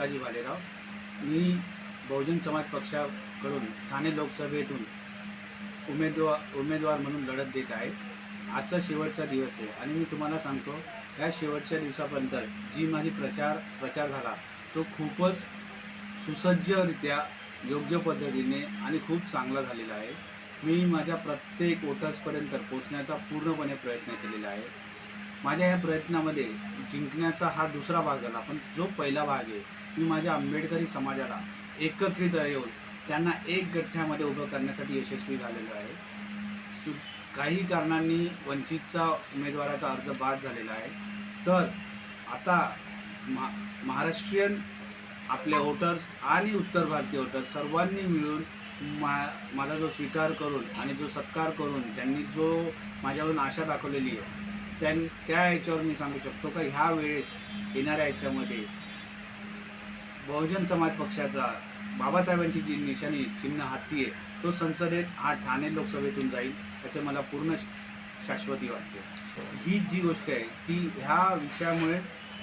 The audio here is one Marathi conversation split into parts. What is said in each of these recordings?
भिकाजी भालेराव मी बहुजन समाज पक्षाकडून ठाणे लोकसभेतून उमेदवार उमेदवार म्हणून लढत देत आहे. आजचा शेवटचा दिवस आहे आणि मी तुम्हाला सांगतो या शेवटच्या दिवसापर्यंत जी माझी प्रचार प्रचार झाला तो खूपच सुसज्जरित्या योग्य पद्धतीने आणि खूप चांगला झालेला आहे. मी माझ्या प्रत्येक वोटर्सपर्यंत पोचण्याचा पूर्णपणे प्रयत्न केलेला आहे. माझ्या या प्रयत्नामध्ये जिंकण्याचा हा दुसरा भाग झाला पण जो पहिला भाग आहे मी माझ्या आंबेडकरी समाजाला एकत्रित येऊन त्यांना एक गठ्ठ्यामध्ये उभं करण्यासाठी यशस्वी झालेलो आहे. सु काही कारणांनी वंचितचा उमेदवाराचा अर्ज बाद झालेला आहे. तर आता मा महाराष्ट्रीयन आपले वोटर्स आणि उत्तर भारतीय वोटर्स सर्वांनी मिळून मा माझा जो स्वीकार करून आणि जो सत्कार करून त्यांनी जो माझ्यावरून आशा दाखवलेली आहे त्यां त्या याच्यावर मी सांगू शकतो का? ह्या वेळेस येणाऱ्या याच्यामध्ये बहुजन समाज पक्षाचा बाबासाहेबांची जी निशाणी चिन्ह हाती आहे तो संसदेत हा ठाणे लोकसभेतून जाईल याचे मला पूर्ण शाश्वती वाटते. ही जी गोष्ट आहे ती ह्या विषयामुळे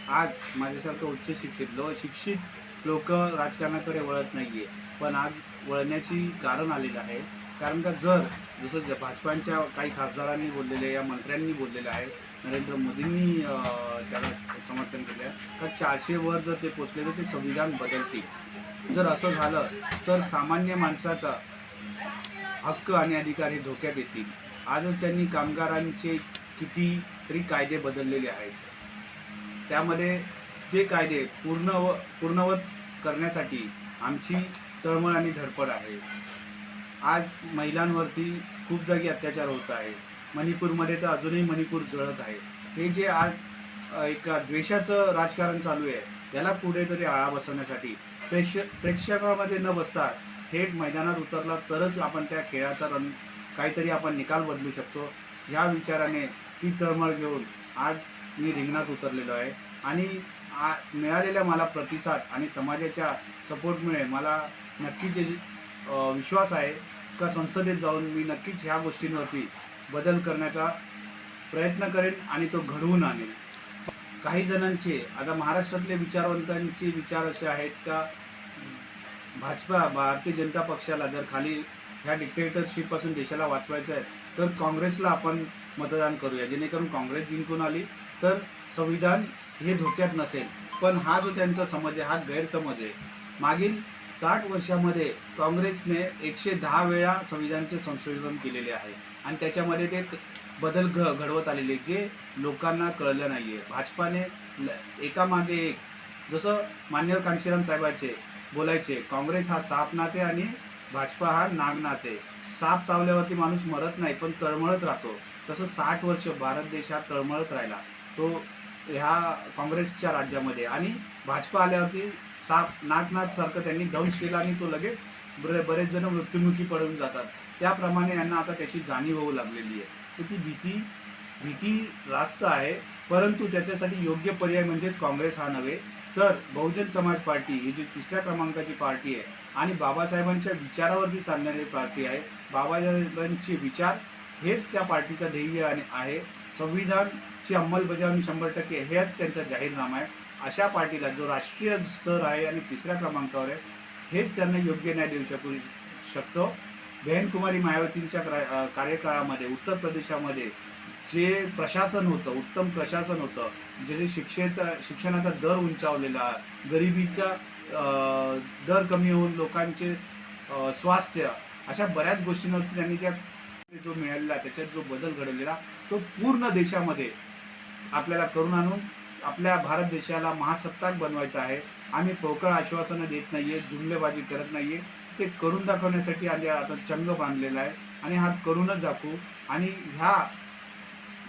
आज माझ्यासारखं उच्च शिक्षित लो शिक्षित लोक राजकारणाकडे वळत नाही आहे पण आज वळण्याची कारण आलेलं आहे. कारण का जर जसं ज- भाजपांच्या काही खासदारांनी बोललेले या मंत्र्यांनी बोललेलं आहे नरेंद्र मोदींनी त्याला समर्थन केलं आहे. का चारशेवर जर ते पोचले तर ते संविधान बदलतील. जर असं झालं तर सामान्य माणसाचा हक्क आणि अधिकार हे धोक्यात येतील. आजच त्यांनी कामगारांचे किती तरी कायदे बदललेले आहेत. त्यामध्ये ते कायदे पूर्ण व पूर्णवत करण्यासाठी आमची तळमळ आणि धडपड आहे. आज महिलांवरती खूप जागी अत्याचार होत आहे. मणिपूरमध्ये तर अजूनही मणिपूर जळत आहे. हे जे आज एक द्वेषाचं राजकारण चालू आहे त्याला कुठेतरी आळा बसवण्यासाठी प्रेक्ष प्रेक्षकामध्ये न बसता थेट मैदानात उतरला तरच आपण त्या खेळाचा रन काहीतरी आपण निकाल बदलू शकतो. ह्या विचाराने ती तळमळ घेऊन आज मी रिंगणात उतरलेलो आहे. आणि आ मिळालेल्या मला प्रतिसाद आणि समाजाच्या सपोर्टमुळे मला नक्कीच विश्वास आहे का संसदेत जाऊन मी नक्कीच ह्या गोष्टींवरती बदल करण्याचा प्रयत्न करेन आणि तो घडवून आणेन. काही जणांचे आता महाराष्ट्रातले विचारवंतांचे विचार असे आहेत का भाजपा भारतीय जनता पक्षाला जर खाली ह्या डिक्टेटरशिपपासून देशाला वाचवायचं आहे तर काँग्रेसला आपण मतदान करूया. जेणेकरून काँग्रेस जिंकून आली तर संविधान हे धोक्यात नसेल. पण हा जो त्यांचा समज आहे हा गैरसमज आहे. मागील साठ वर्षामध्ये काँग्रेसने एकशे दहा वेळा संविधानाचे संशोधन केलेले आहे. आणि त्याच्यामध्ये ते बदल घ घडवत आलेले जे लोकांना कळलं नाही आहे भाजपाने ल- एकामागे एक जसं मान्य कांशीराम साहेबाचे बोलायचे काँग्रेस हा साप नाते आणि भाजपा हा नाग नाते. साप चावल्यावरती माणूस मरत नाही पण तळमळत राहतो. तसं साठ वर्ष भारत देश हा तळमळत राहिला. तो ह्या काँग्रेसच्या राज्यामध्ये. आणि भाजपा आल्यावरती साप नागनाथसारखं त्यांनी दंश केला आणि तो लगेच बरे बरेच जण मृत्युमुखी पडून जातात. त्याप्रमाणे यांना आता त्याची जाणीव होऊ लागलेली आहे. तर ती भीती भीती रास्त आहे परंतु त्याच्यासाठी योग्य पर्याय म्हणजेच काँग्रेस हा नव्हे. तर बहुजन समाज पार्टी ही जी तिसऱ्या क्रमांकाची पार्टी आहे आणि बाबासाहेबांच्या विचारावरती चालणारी पार्टी आहे बाबासाहेबांचे विचार हेच त्या पार्टीचं ध्येय आणि आहे. संविधानची अंमलबजावणी शंभर टक्के हेच त्यांचा जाहीरनामा आहे. अशा पार्टीला जो राष्ट्रीय स्तर आहे आणि तिसऱ्या क्रमांकावर आहे हेच त्यांना योग्य न्याय देऊ शकू शकतो. बहनकुमारी मायावतींच्या कार्यकाळामध्ये उत्तर प्रदेशामध्ये जे प्रशासन होतं उत्तम प्रशासन होतं जे शिक्षेचा शिक्षणाचा दर उंचावलेला गरिबीचा दर कमी होऊन लोकांचे स्वास्थ्य अशा बऱ्याच गोष्टींवरती त्यांनी त्या जो मिळालेला त्याच्यात जो बदल घडवलेला तो पूर्ण देशामध्ये आपल्याला करून आणून आपल्या भारत देशाला महासत्ताक बनवायचं आहे. आम्ही पोकळ आश्वासनं देत नाही आहे जुमलेबाजी करत नाही आहे ते करून दाखवण्यासाठी आम्ही आता चंग बांधलेला आहे. आणि हा करूनच दाखवू. आणि ह्या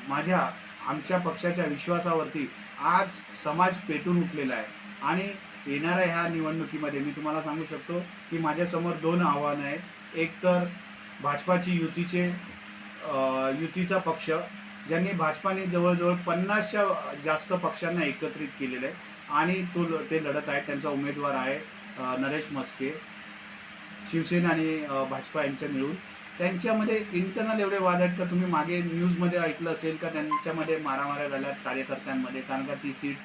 माझ्या आमच्या पक्षाच्या विश्वासावरती आज समाज पेटून उठलेला आहे. आणि येणाऱ्या ह्या निवडणुकीमध्ये मी तुम्हाला सांगू शकतो की माझ्यासमोर दोन आव्हानं आहेत. एक तर भाजपाची युतीचे युतीचा पक्ष ज्यांनी भाजपाने जवळजवळ पन्नासच्या जास्त पक्षांना एकत्रित केलेलं आहे. आणि तो ल- ते लढत आहेत त्यांचा उमेदवार आहे नरेश मस्के. शिवसेना आणि भाजपा यांच्या मिळून. त्यांच्यामध्ये इंटरनल एवढे वाद आहेत का? तुम्ही मागे न्यूजमध्ये ऐकलं असेल का? त्यांच्यामध्ये मारामाऱ्या झाल्यात कार्यकर्त्यांमध्ये. कारण का ती सीट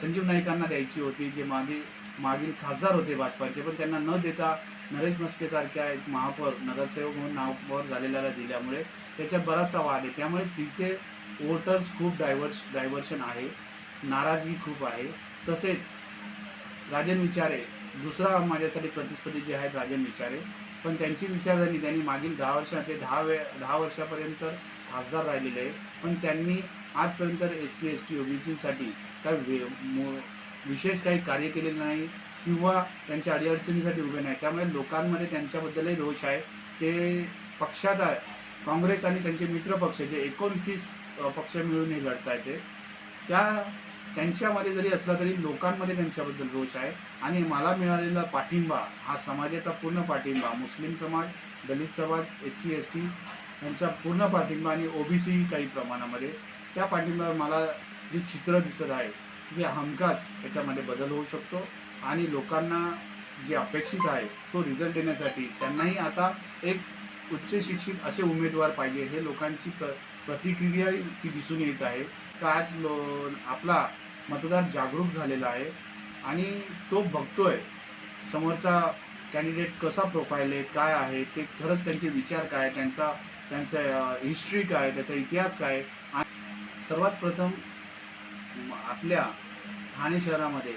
संजीव नाईकांना द्यायची होती जे मागे मागील खासदार होते भाजपाचे पण त्यांना न देता नरेश मस्केसारख्या एक महापौर नगरसेवक म्हणून महापौर झालेल्याला दिल्यामुळे त्याच्यात बराचसा वाद आहे. त्यामुळे तिथे वोटर्स खूप डायव्हर्स डायव्हर्शन आहे. नाराजगी खूप आहे. तसेच राजन विचारे दुसरा माझ्यासाठी प्रतिस्पर्धी जे आहेत राजन विचारे पण त्यांची विचारधारणी त्यांनी मागील दहा वर्षात ते दहा वे दहा वर्षापर्यंत खासदार राहिलेले आहे पण त्यांनी आजपर्यंत एस सी एस टी ओबीसीसाठी काय वे- विशेष काही कार्य केलेलं नाही किंवा त्यांच्या अडीअडचणीसाठी उभे नाही. त्यामुळे लोकांमध्ये त्यांच्याबद्दलही रोष आहे. ते पक्षाचा काँग्रेस आणि त्यांचे मित्रपक्ष जे एकोणतीस पक्ष मिळून हे लढत आहेत ते त्या त्यांच्यामध्ये जरी असला तरी लोकांमध्ये त्यांच्याबद्दल रोष आहे. आणि मला मिळालेला पाठिंबा हा समाजाचा पूर्ण पाठिंबा मुस्लिम समाज दलित समाज एस सी एस टी यांचा पूर्ण पाठिंबा आणि ओबीसी काही प्रमाणामध्ये त्या पाठिंब्यावर मला जे चित्र दिसत आहे हे हमखास त्याच्यामध्ये बदल होऊ शकतो आणि लोकांना जे अपेक्षित आहे तो रिझल्ट देण्यासाठी त्यांनाही आता एक उच्च शिक्षित असे उमेदवार पाहिजे हे लोकांची प्र प्रतिक्रिया ती दिसून येत आहे. का आज लो आपला मतदार जागरूक झालेला आहे आणि तो बघतोय समोरचा कॅन्डिडेट कसा प्रोफाईल आहे काय आहे ते खरंच त्यांचे विचार काय त्यांचा त्यांचा हिस्ट्री काय त्याचा इतिहास काय आणि सर्वात प्रथम आपल्या ठाणे शहरामध्ये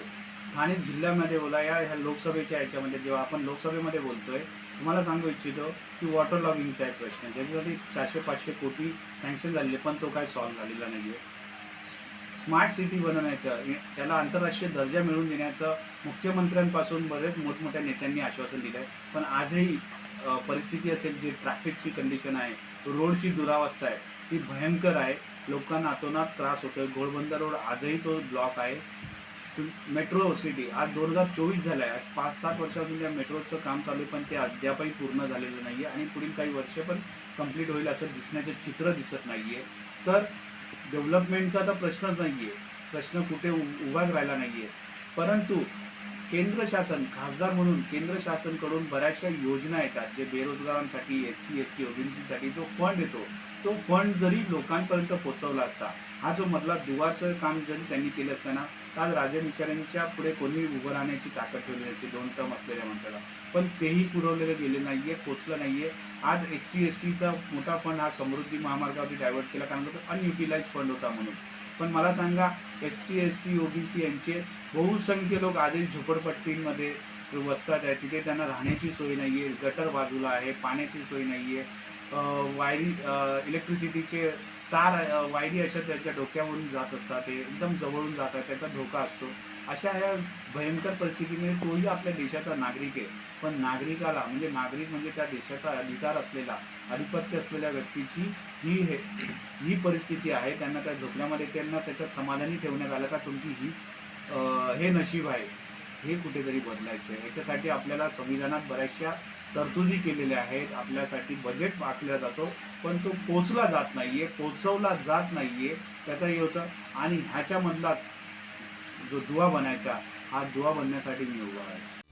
ठाणे जिल्ह्यामध्ये बोला या ह्या लोकसभेच्या याच्यामध्ये जेव्हा आपण लोकसभेमध्ये बोलतोय तुम्हाला सांगू इच्छितो की वॉटर लॉगिंगचा एक प्रश्न आहे. ज्याच्यासाठी चारशे पाचशे कोटी सँक्शन झालेले पण तो काय सॉल्व्ह झालेला नाही आहे स्मार्ट सिटी बनवण्याचं त्याला आंतरराष्ट्रीय दर्जा मिळवून देण्याचं मुख्यमंत्र्यांपासून बरेच मोठमोठ्या नेत्यांनी आश्वासन दिलं आहे पण आजही परिस्थिती असेल जी ट्रॅफिकची कंडिशन आहे रोडची दुरावस्था आहे ती भयंकर आहे. लोकांना अतोनात त्रास होतोय. घोडबंदर रोड आजही तो ब्लॉक आहे. मेट्रो सिटी आज दोन हजार चोवीस झाला आहे आज पाच सात वर्षापासून त्या मेट्रोचं काम चालू आहे पण ते अद्यापही पूर्ण झालेलं नाही आहे आणि पुढील काही वर्ष पण कंप्लीट होईल असं दिसण्याचं चित्र दिसत नाही आहे तर डेव्हलपमेंटचा तर प्रश्नच नाही आहे प्रश्न कुठे उ- उभाच राहिला नाही आहे परंतु केंद्र शासन खासदार म्हणून केंद्र शासनकडून बऱ्याचशा योजना येतात जे बेरोजगारांसाठी एस सी एस टी ओबीसीसाठी जो फंड येतो तो फंड जरी लोकांपर्यंत पोहोचवला असता हा जो मधला दुवाचं काम जरी त्यांनी केलं असतं ना आज राजन विचारांच्या पुढे कोणी उभं राहण्याची ताकद ठेवली असते दोन टर्म असलेल्या माणसाला. पण तेही पुरवलेलं गेले नाहीये पोचलं नाहीये. आज एस सी एस टीचा मोठा फंड हा समृद्धी महामार्गावरती डायव्हर्ट केला कारण तो अनयुटिलाइज फंड होता म्हणून. पण मला सांगा S C S T OBC यांचे बहुसंख्य लोक आधी झोपडपट्टींमध्ये वसतात आहे. तिथे त्यांना राहण्याची सोय नाही आहे गटर बाजूला आहे पाण्याची सोय नाही आहे. वायरी इलेक्ट्रिसिटीचे तार वायरी अशा त्यांच्या डोक्यावरून जात असतात. ते एकदम जवळून जातात त्याचा धोका असतो. अशा ह्या भयंकर परिस्थितीमध्ये तोही आपल्या देशाचा नागरिक आहे. पण नागरिकाला म्हणजे नागरिक म्हणजे त्या देशाचा अधिकार असलेला अधिपत्य असलेल्या व्यक्तीची ही हे ही परिस्थिती आहे. त्यांना त्या झोपल्यामध्ये त्यांना त्याच्यात समाधानी ठेवण्यात आलं का तुमची हीच हे नशीब आहे. हे कुठेतरी बदलायचं आहे याच्यासाठी आपल्याला संविधानात बऱ्याचशा तरतुदी केलेल्या आहेत. आपल्यासाठी बजेट आखला जातो पण तो पोचला जात नाहीये पोचवला जात नाहीये. त्याचं हे होतं. आणि ह्याच्यामधलाच जो दुवा बनायचा हा दुवा बनण्यासाठी मी उभा आहे.